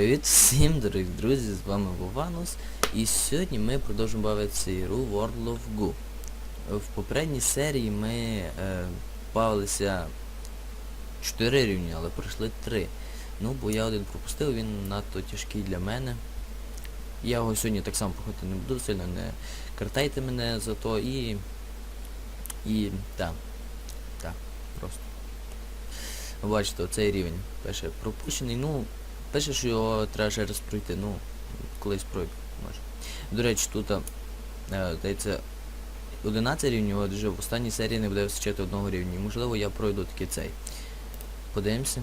Привіт всім, дорогі друзі, з вами Вованус. І сьогодні ми продовжуємо бавитися ігру World of Goo. В попередній серії ми е, бавилися 4 рівні, але пройшли 3. Ну, бо я один пропустив, він надто тяжкий для мене. Я його сьогодні так само проходити не буду, сильно не картайте мене за то і... І... так. Так, просто. Бачите, оцей рівень. Перше пропущений, ну... Пише, що його треба ще раз пройти, ну, колись пройду, може. До речі, тут, е, здається, 11 рівнів, а вже в останній серії не буде вистачати одного рівня. Можливо, я пройду таки цей. Подивимося.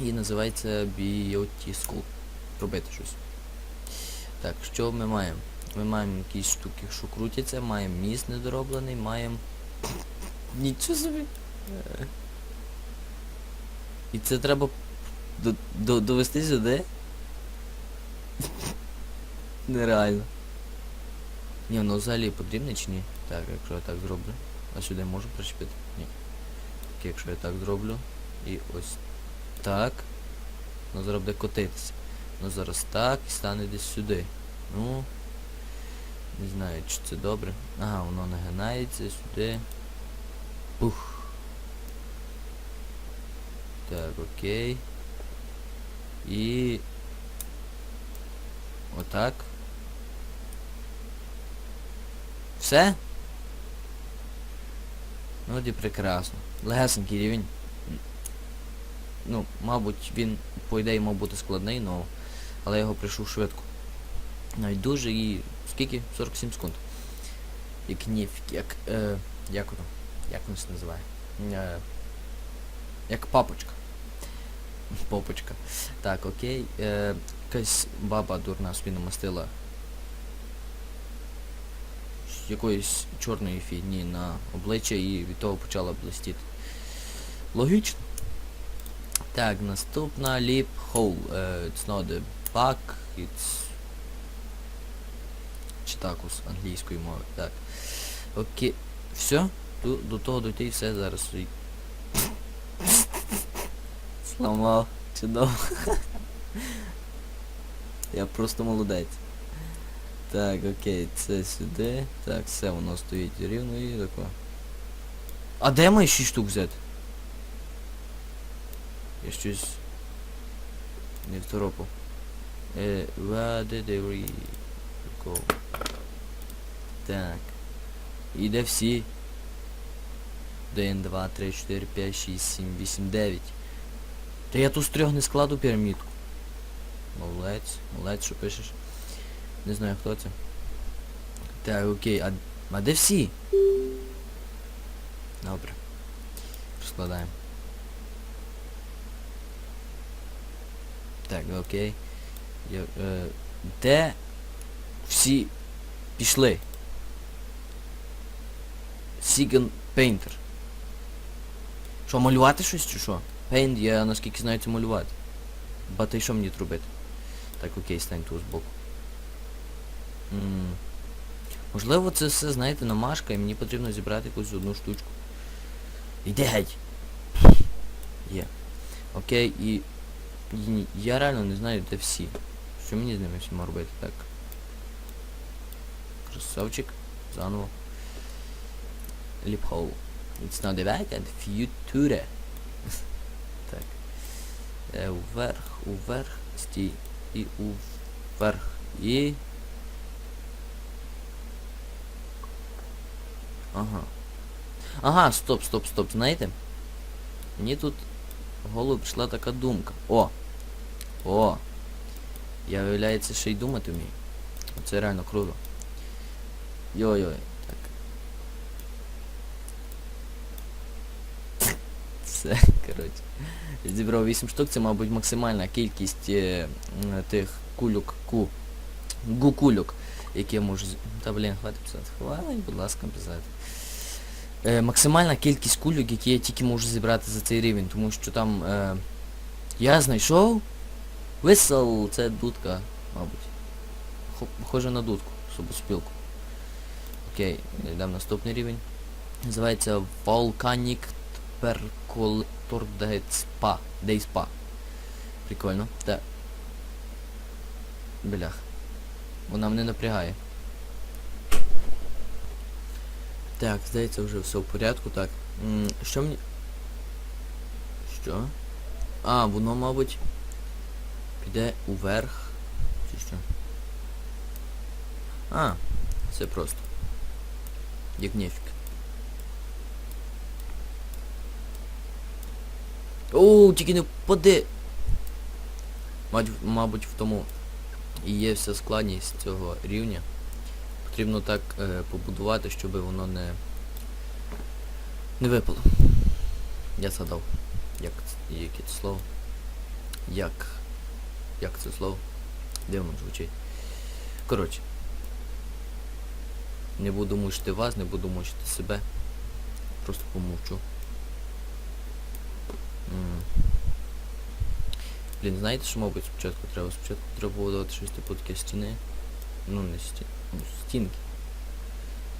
І називається BOT School. Робити щось. Так, що ми маємо? Ми маємо якісь штуки, що крутяться, маємо міст недороблений, маємо... Нічого собі. Е. І це треба до, до, довести сюди? Нереально. Ні, воно взагалі потрібне чи ні? Так, якщо я так зроблю. А сюди можу причепити? Ні. Так, якщо я так зроблю. І ось так. Воно зараз котитися. Воно зараз так і стане десь сюди. Ну. Не знаю, чи це добре. Ага, воно нагинається сюди. Пух. Так, окей. І... Отак. Все? Ну і прекрасно. Легесенький рівень. Ну, мабуть, він, по ідеї, мав бути складний, но... але я його прийшов швидко. Навіть дуже і... Скільки? 47 секунд. Як ніф... Як... Е, як воно? Як воно це називає? Е, як папочка. Попочка. Так, окей. Е, якась баба дурна собі намастила якоїсь чорної фігні на обличчя і від того почала блистіти. Логічно. Так, наступна lip hole. Uh, it's not a bug, it's читакус англійської мови. Так. Окей. Все? До, до того дойти і все зараз. Сломав. Чудово. Я просто молодець. Так, окей, це сюди. Так, все, воно стоїть рівно і тако. А де мої 6 штук взяти? Я щось... Не второпав. Е, where did they go? Так. І де всі? 1, 2, 3, 4, 5, 6, 7, 8, 9. Та я тут з трьох не складу пірамідку. Молодець, молодець, що пишеш. Не знаю хто це. Так, окей, а, а де всі? Добре. Розкладаємо. Так, окей. Я, е, де всі пішли? Сіган Пейнтер. Що, малювати щось чи що? Пейнт, я наскільки знаю це малювати. Бата й що мені тут робити? Так, окей, стань тут збоку. М Можливо це все, знаєте, намашка і мені потрібно зібрати якусь одну штучку. Іди геть! Є. Окей, і... Я реально не знаю, де всі. Що мені з ними всіма робити? Так. Красавчик. Заново. Ліпхоу. It's not and future. Е, вверх, уверх, стій. І уверх. І... Ага. Ага, стоп, стоп, стоп, знаєте? Мені тут в голову прийшла така думка. О! О! Я виявляється, ще й думати вмію. Це реально круто. Йой-йой. Все, коротше. Зібрав 8 штук, це, мабуть, максимальна кількість е, тих кульок ку. Гукульок, які я можу... Та блін, хватить писати. Хватить, будь ласка, писати. Е, максимальна кількість кульок, які я тільки можу зібрати за цей рівень, тому що там... Е, я знайшов... Висел, це дудка, мабуть. Хо- Похоже на дудку, собоспілку. Окей, йдемо наступний рівень. Називається Volcanic Percolator Day Spa. Day Spa. Прикольно. Так. Блях. Вона мене напрягає. Так, здається, вже все в порядку, так. Що мені... Що? А, воно, мабуть, піде уверх. Чи що? А, все просто. Як нефік. Оу, тільки не впади! Мабуть, в тому і є вся складність цього рівня. Потрібно так е, побудувати, щоб воно не не випало. Я згадав. Як яке це слово? Як? Як це слово? Дивно звучить. Коротше. Не буду мучити вас, не буду мучити себе. Просто помовчу. Блін, знаєте, що, мабуть, спочатку треба? Спочатку треба побудувати щось типу таке стіни. Ну, не стіни. Ну, стінки.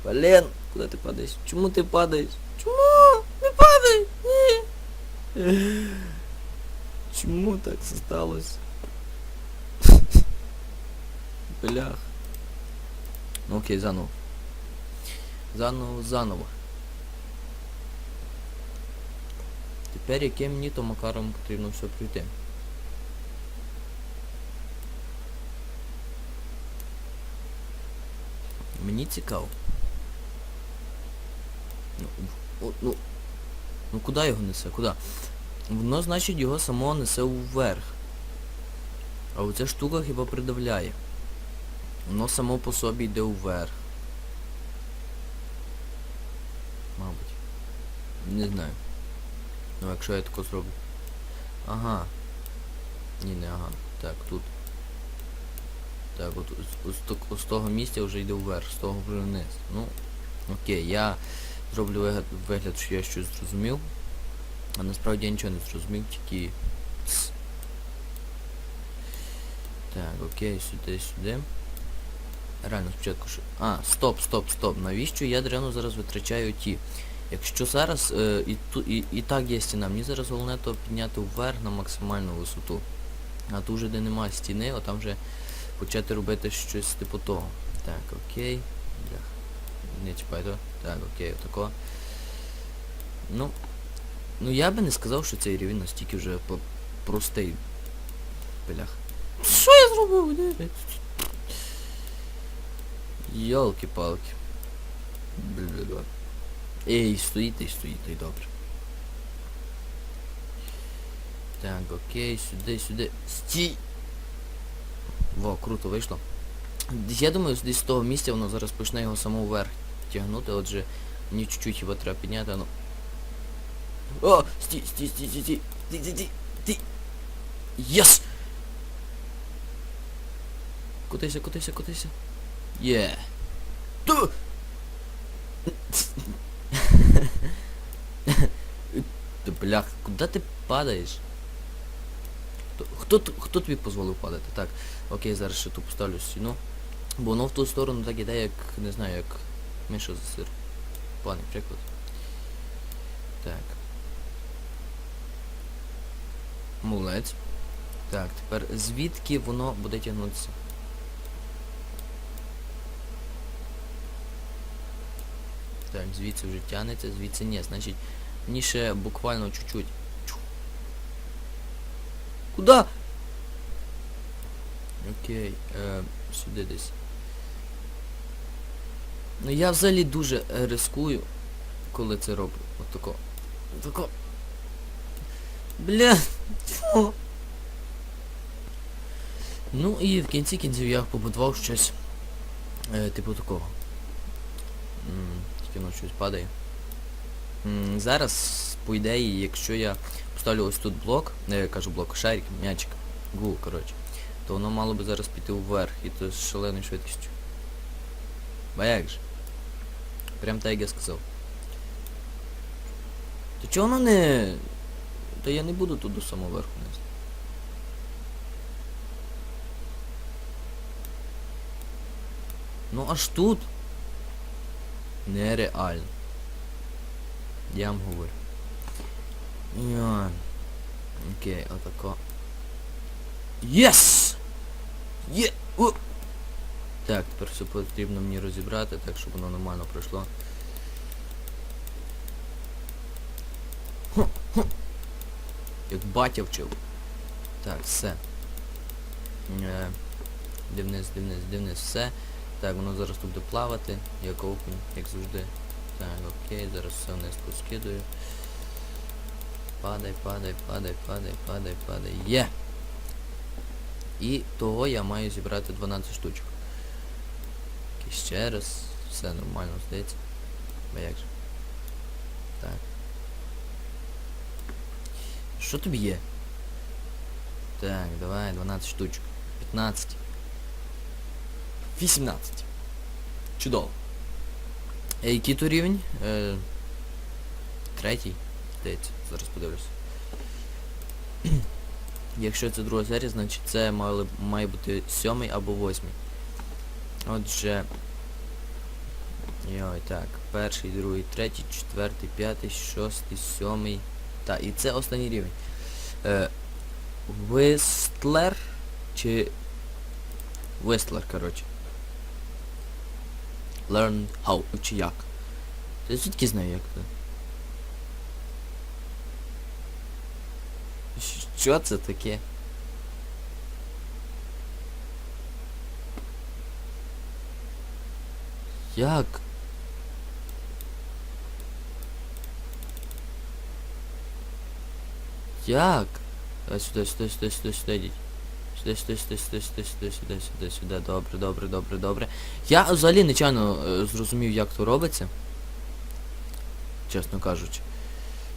Блін, куди ти падаєш? Чому ти падаєш? Чому? Не падай! Ні! Чому так сталося? Блях. Ну окей, заново. Заново, заново. Тепер яким мені то макаром потрібно все пройти. Мені цікаво. Ну, о, ну, ну куди його несе? Куди? Воно, значить, його самого несе вверх. А оця штука хіба придавляє. Воно само по собі йде вверх. Мабуть. Не знаю. Ну якщо я тако зроблю. Ага. Ні, не ага. Так, тут. Так, от з, з, з того місця вже йде вверх, з того вже вниз. Ну, окей, я зроблю вигляд, вигляд, що я щось зрозумів. А насправді я нічого не зрозумів, тільки... Так, окей, сюди, сюди. Реально спочатку що... А, стоп, стоп, стоп. Навіщо я древно зараз витрачаю ті? Якщо зараз е, і, ту, і, і так є стіна, мені зараз головне то підняти вверх на максимальну висоту. А тут вже де немає стіни, а там вже почати робити щось типу того. Так, окей. Не чіпай то. Так, окей, отако. Ну. Ну я би не сказав, що цей рівень настільки вже по- простий. Блях. Що я зробив? Йолки-палки. Бля-бля-бля. Ей, стоїть і стоїть, і добре. Так, окей, сюди, сюди. Стій! Во, круто вийшло. Я думаю, десь з того місця воно зараз почне його само вверх тягнути, отже, мені чуть-чуть його треба підняти, ну. О! Стій, стій, стій, стій, стій, стій, стій, стій. Єс! Кутайся, кутайся, кутайся. Є. Ту! Ти блях, куди ти падаєш? Хто, хто, тобі дозволив падати? Так, окей, зараз ще тут поставлю стіну. Бо воно в ту сторону так іде, як, не знаю, як миша за сир. Поганий приклад. Так. Молодець. Так, тепер звідки воно буде тягнутися? Так, звідси вже тягнеться, звідси ні, значить, мені буквально чуть-чуть. Куда? Окей, е, сюди десь. Ну я взагалі дуже рискую, коли це роблю. Отако. Отако. Бля. Фу. Ну і в кінці кінців я побудував щось е, типу такого. М, Тільки воно щось падає. Зараз, по ідеї, якщо я поставлю ось тут блок, не я кажу блок, шарик, м'ячик, гул, коротше, то воно мало би зараз піти вверх, і то з шаленою швидкістю. Ба як же? Прям так як я сказав. То чого воно не... Та я не буду тут до самого верху нести. Ну аж тут. Нереально. Я вам говорю. Я. Окей, отако. Єс! Є! О! Так, тепер все потрібно мені розібрати, так щоб воно нормально пройшло. Хо. Як батя вчив. Так, все. Е, Де вниз, де вниз, де вниз, все. Так, воно зараз тут буде плавати, як окунь, як завжди. Так, окей, зараз все вниз поскидую. Падай, падай, падай, падай, падай, падай. Є! І того я маю зібрати 12 штучок. І ще раз. Все нормально здається. А як же? Так. Що тобі є? Так, давай, 12 штучок. 15. 18. Чудово. Е, який то рівень? Е, третій. Здається, зараз подивлюсь. Якщо це друга серія, значить це мали, має бути сьомий або восьмий. Отже. Йой, так. Перший, другий, третій, четвертий, п'ятий, шостий, сьомий. Так, і це останній рівень. Е, Вистлер чи Вистлер, коротше. Learn how, чи як. Я звідки знаю як це? Що це таке? Як? Як? А сюди, сюди, сюди, сюди, сюди йдіть. Сюди, сюди, сюди, сюди, сюди, сюди, сюди, сюди, сюди. Добре, добре, добре, добре. Я взагалі нечайно е, зрозумів, як то робиться. Чесно кажучи.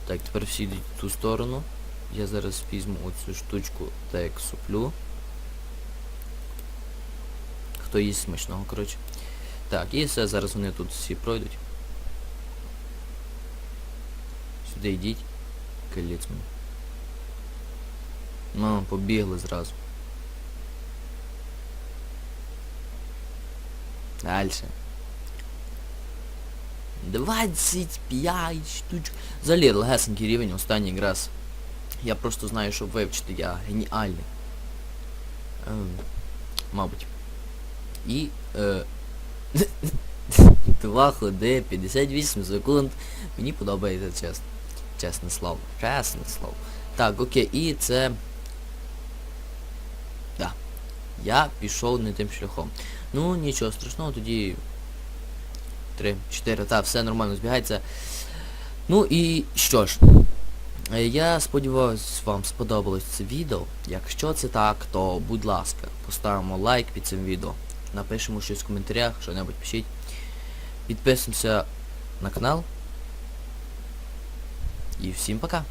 Так, тепер всі йдуть в ту сторону. Я зараз візьму оцю штучку так як суплю. Хто їсть смачного, коротше. Так, і все, зараз вони тут всі пройдуть. Сюди йдіть. Каліць мені. Ну, побігли зразу. Дальше. 25 штучок. Взагалі легесенький рівень, останній раз. Я просто знаю, щоб вивчити, я геніальний. Ем, мабуть. І... Е, 2 ходи, 58 секунд. Мені подобається чесно. Чесне слово. Чесне слово. Так, окей, і це... Я пішов не тим шляхом. Ну, нічого страшного, тоді... 3, 4, так, все нормально збігається. Ну і що ж. Е, Я сподіваюся, вам сподобалось це відео. Якщо це так, то будь ласка, поставимо лайк під цим відео. Напишемо щось в коментарях, що-небудь пишіть. Підписуємося на канал. І всім пока!